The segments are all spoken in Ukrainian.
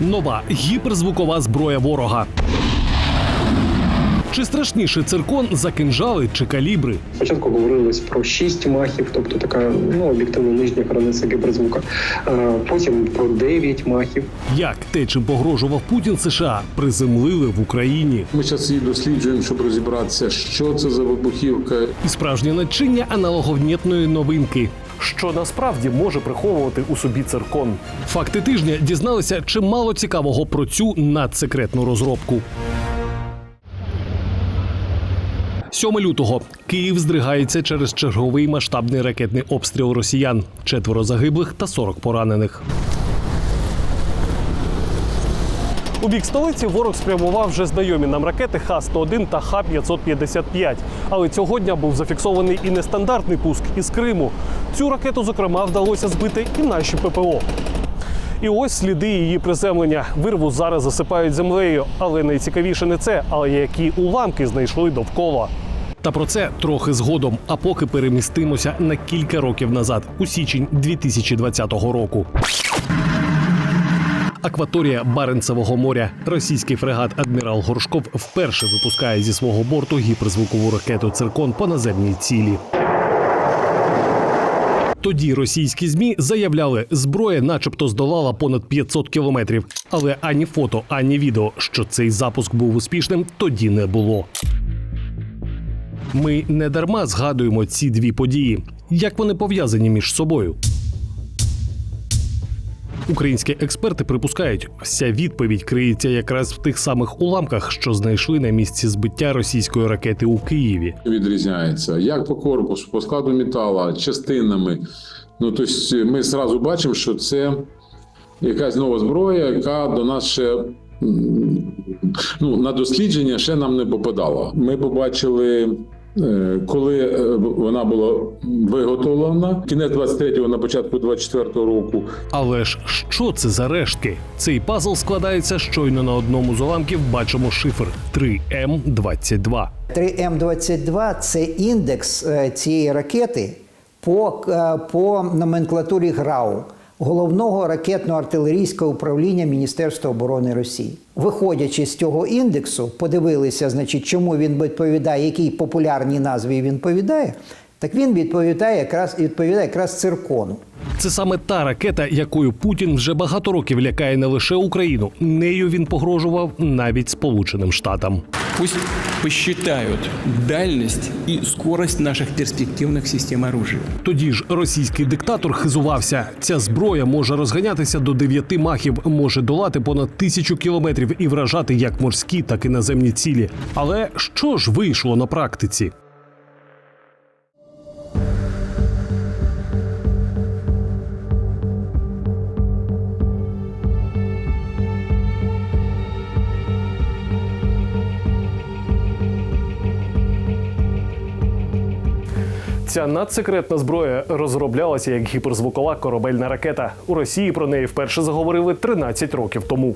Нова гіперзвукова зброя ворога. Чи страшніше циркон за кинжали чи калібри? Спочатку говорилось про 6 махів, тобто така ну об'єктивно нижня границя гіперзвука. Потім про 9 махів. Як те, чим погрожував Путін США, приземлили в Україні? Ми зараз її досліджуємо, щоб розібратися, що це за вибухівка, І справжнє начиння аналоговнітної новинки. Що насправді може приховувати у собі циркон? Факти тижня дізналися чимало цікавого про цю надсекретну розробку. 7 лютого Київ здригається через черговий масштабний ракетний обстріл росіян. Четверо загиблих та 40 поранених. У бік столиці ворог спрямував вже знайомі нам ракети Х-101 та Х-555. Але цього дня був зафіксований і нестандартний пуск із Криму. Цю ракету, зокрема, вдалося збити і наші ППО. І ось сліди її приземлення. Вирву зараз засипають землею. Але найцікавіше не це, а які уламки знайшли довкола. Та про це трохи згодом. А поки перемістимося на кілька років назад, у січень 2020 року. Акваторія Баренцевого моря. Російський фрегат Адмірал Горшков вперше випускає зі свого борту гіперзвукову ракету Циркон по наземній цілі. Тоді російські змі заявляли, зброя, начебто, здолала понад 500 кілометрів. Але ані фото, ані відео, що цей запуск був успішним, тоді не було. Ми не дарма згадуємо ці дві події. Як вони пов'язані між собою? Українські експерти припускають, вся відповідь криється якраз в тих самих уламках, що знайшли на місці збиття російської ракети у Києві. відрізняється як по корпусу, по складу металу, частинами. Ну тобто ми зразу бачимо, що це якась нова зброя, яка до нас ще ну, на дослідження ще нам не попадала. Ми побачили. Е, Коли е, вона була виготовлена, кінець 23-го, на початку 24-го року, Але ж що це за рештки? Цей пазл складається щойно на одному з уламків. Бачимо шифр 3М22. 3М22 це індекс е, цієї ракети по, по номенклатурі ГРАУ. Головного ракетно-артилерійського управління Міністерства оборони Росії. Виходячи з цього індексу, подивилися, значить, чому він відповідає, якій популярній назві він відповідає, так він відповідає якраз відповідає якраз циркону. Це саме та ракета, якою Путін вже багато років лякає не лише Україну. Нею він погрожував навіть Сполученим Штатам. Пусть посчитают дальность и скорость наших перспективных систем оружия. Тоді ж російський диктатор хизувався. Ця зброя може розганятися до дев'яти махів, може долати понад тисячу кілометрів і вражати як морські, так і наземні цілі. Але що ж вийшло на практиці? Ця надсекретна зброя розроблялася як гіперзвукова корабельна ракета. У Росії про неї вперше заговорили 13 років тому.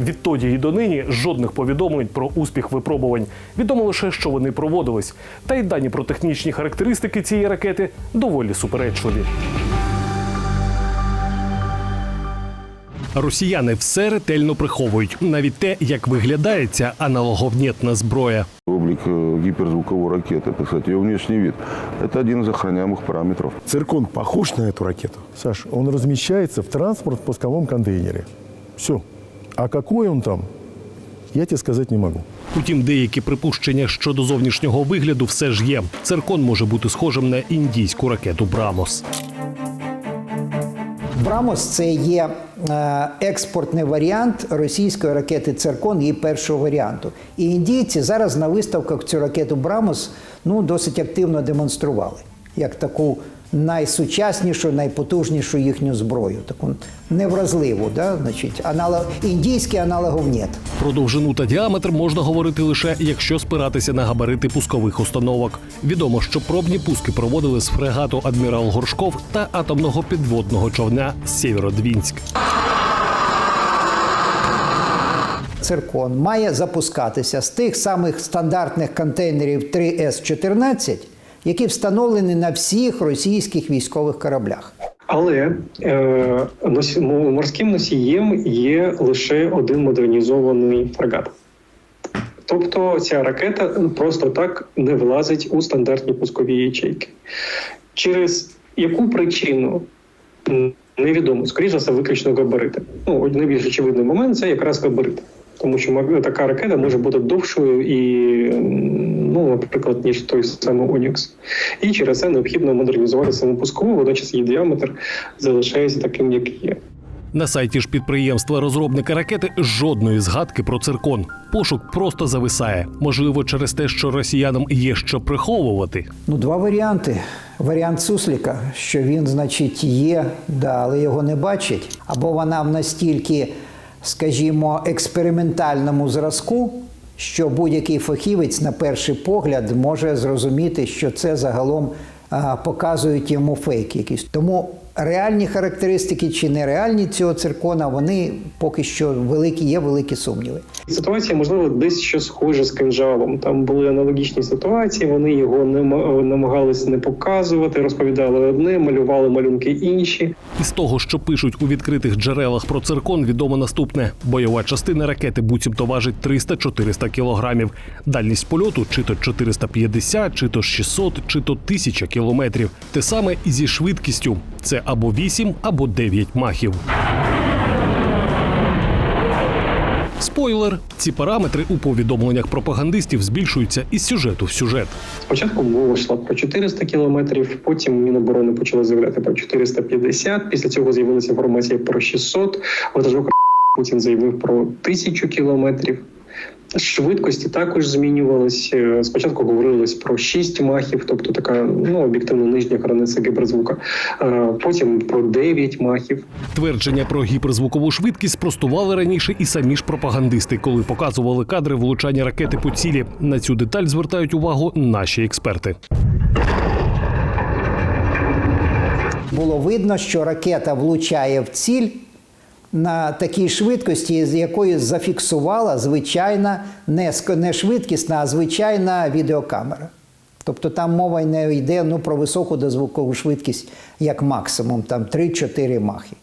Відтоді і донині жодних повідомлень про успіх випробувань. Відомо лише, що вони проводились. Та й дані про технічні характеристики цієї ракети доволі суперечливі. Росіяни все ретельно приховують, навіть те, як виглядає ця аналоговнєтна зброя. Облик э, гиперзвуковой ракеты, так сказать, ее внешний вид, это один из охраняемых параметров. Циркон похож на эту ракету? Саш, он размещается в транспорт-пусковом контейнере. Все. А какой он там, я тебе сказать не могу. Утім, деякі припущення щодо зовнішнього вигляду все ж є. Циркон може бути схожим на індійську ракету Брамос. Брамос це є е, експортний варіант російської ракети Циркон, її першого варіанту. І індійці зараз на виставках цю ракету Брамос ну, досить активно демонстрували як таку найсучаснішу, найпотужнішу їхню зброю, таку невразливу, да? Значить, аналог, індійський аналоговнєт. Про довжину та діаметр можна говорити лише якщо спиратися на габарити пускових установок. Відомо, що пробні пуски проводили з фрегату Адмірал Горшков та атомного підводного човня Сєвєродвінськ. Циркон має запускатися з тих самих стандартних контейнерів 3С14, які встановлені на всіх російських військових кораблях. Але е, морським носієм є лише один модернізований фрегат. Тобто ця ракета просто так не влазить у стандартні пускові ячейки. Через яку причину невідомо, скоріше все, виключно габарити. Ну, найбільш очевидний момент це якраз габарити. Тому що така ракета може бути довшою і, м, ну, наприклад, ніж той самий Онікс. І через це необхідно модернізувати саму пускову, водночас її діаметр залишається таким, як є. На сайті ж підприємства розробника ракети жодної згадки про циркон. Пошук просто зависає. Можливо, через те, що росіянам є що приховувати. Ну, два варіанти. Варіант Сусліка, що він, значить, є, да, але його не бачить, або вона в настільки, скажімо, експериментальному зразку, що будь-який фахівець на перший погляд може зрозуміти, що це загалом показують йому фейк якісь. Тому реальні характеристики чи нереальні цього циркона, вони поки що великі, є великі сумніви. Ситуація, можливо, десь що схоже з кинжалом. Там були аналогічні ситуації. Вони його не намагались не показувати, розповідали одне, малювали малюнки інші. Із того, що пишуть у відкритих джерелах про циркон, відомо наступне: бойова частина ракети буцімто важить 300-400 кілограмів. Дальність польоту чи то 450, чи то 600, чи то 1000 кілометрів. Те саме і зі швидкістю. Це або 8, або 9 махів. Спойлер: ці параметри у повідомленнях пропагандистів збільшуються із сюжету в сюжет. Спочатку мова йшла про 400 кілометрів, потім Міноборони почали заявляти про 450, Після цього з'явилася інформація про 600, Ватажок Путін заявив про 1000 кілометрів. Швидкості також змінювались. Е, Спочатку говорилось про 6 махів, тобто така ну об'єктивно нижня границя гіперзвука. Потім про 9 махів. Твердження про гіперзвукову швидкість спростували раніше і самі ж пропагандисти, коли показували кадри влучання ракети по цілі. На цю деталь звертають увагу наші експерти. було видно, що ракета влучає в ціль на такій швидкості, з якої зафіксувала звичайна не, швидкісна, а звичайна відеокамера. Тобто там мова не йде ну, про високу дозвукову швидкість як максимум, там 3-4 махи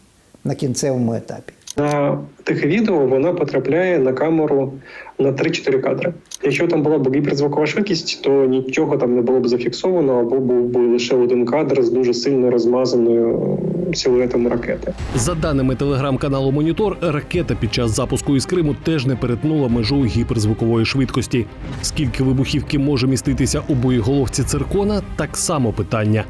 на кінцевому етапі. На тих відео вона потрапляє на камеру на 3-4 кадри. Якщо там була б гіперзвукова швидкість, то нічого там не було б зафіксовано, або був би лише один кадр з дуже сильно розмазаною силуетом ракети. За даними телеграм-каналу Монітор, ракета під час запуску із Криму теж не перетнула межу гіперзвукової швидкості. Скільки вибухівки може міститися у боєголовці циркона, так само питання.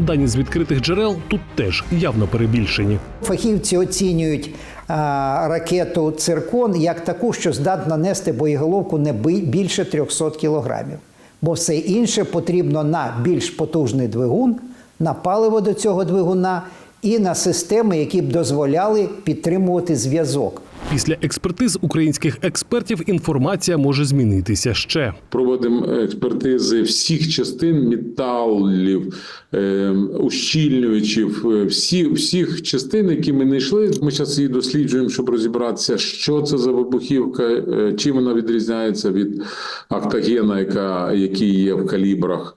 Дані з відкритих джерел тут теж явно перебільшені. Фахівці оцінюють а, ракету циркон як таку, що здатна нести боєголовку не більше 300 кілограмів. Бо все інше потрібно на більш потужний двигун, на паливо до цього двигуна і на системи, які б дозволяли підтримувати зв'язок. Після експертиз українських експертів інформація може змінитися ще. Проводимо експертизи всіх частин металів, е, ущільнювачів, е, всі, всіх частин, які ми знайшли. Ми зараз її досліджуємо, щоб розібратися, що це за вибухівка, е, чим вона відрізняється від актагена, яка, який є в калібрах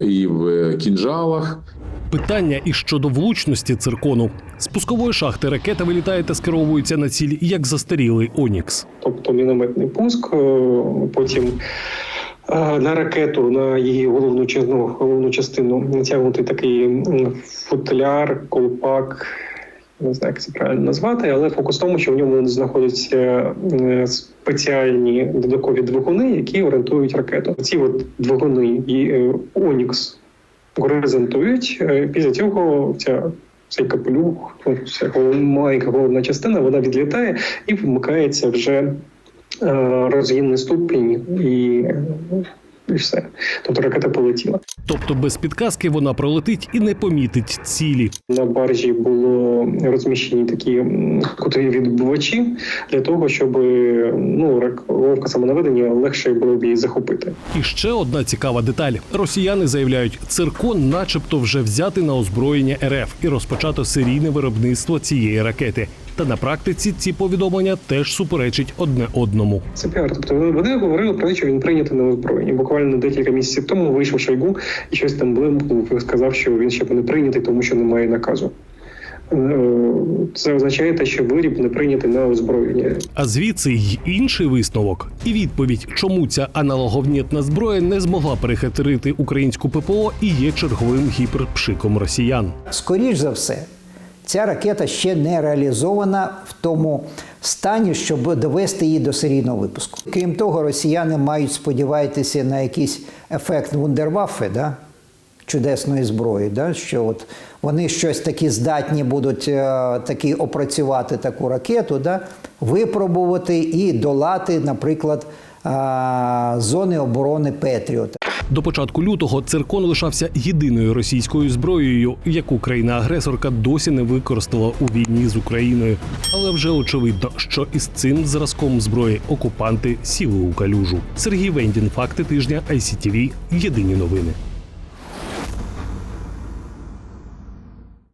і в е, кінжалах. Питання і щодо влучності циркону. З пускової шахти ракета вилітає та скеровується на ціль як застарілий Онікс. Тобто мінометний пуск, е, потім е, на ракету, на її головну частину, головну частину натягнутий такий футляр, колпак. Не знаю, як це правильно назвати, але фокус в тому, що в ньому знаходяться е, спеціальні додаткові двигуни, які орієнтують ракету. Ці от двигуни і Онікс горизонтують. е, Після цього ця цей капелюх, ну, ця маленька головна частина, вона відлітає і вмикається вже е, розгінний ступінь і, і все. Тобто ракета полетіла. Тобто без підказки вона пролетить і не помітить цілі. На баржі було розміщені такі кутові відбувачі для того, щоб ну рак- ловка самонаведення легше було б її захопити. І ще одна цікава деталь: росіяни заявляють, циркон, начебто, вже взяти на озброєння РФ і розпочато серійне виробництво цієї ракети. Та на практиці ці повідомлення теж суперечать одне одному. Це піар. Тобто вони- говорили про те, що він прийнятий на озброєння. Буквально декілька місяців тому вийшов Шойгу і щось там блимкнув і сказав, що він ще не прийнятий, тому що немає наказу. Е, Це означає те, що виріб не прийнятий на озброєння. А звідси й інший висновок і відповідь, чому ця аналоговнітна зброя не змогла перехитрити українську ППО і є черговим гіперпшиком росіян. Скоріш за все, ця ракета ще не реалізована в тому стані, щоб довести її до серійного випуску. Крім того, росіяни мають сподіватися на якийсь ефект вундерваффе, да? чудесної зброї, да? що от вони щось такі здатні будуть е, таки опрацювати таку ракету, да? випробувати і долати, наприклад, е, зони оборони Петріот. До початку лютого циркон лишався єдиною російською зброєю, яку країна-агресорка досі не використала у війні з Україною. Але вже очевидно, що із цим зразком зброї окупанти сіли у калюжу. Сергій Вендін, факти тижня ICTV, Єдині новини.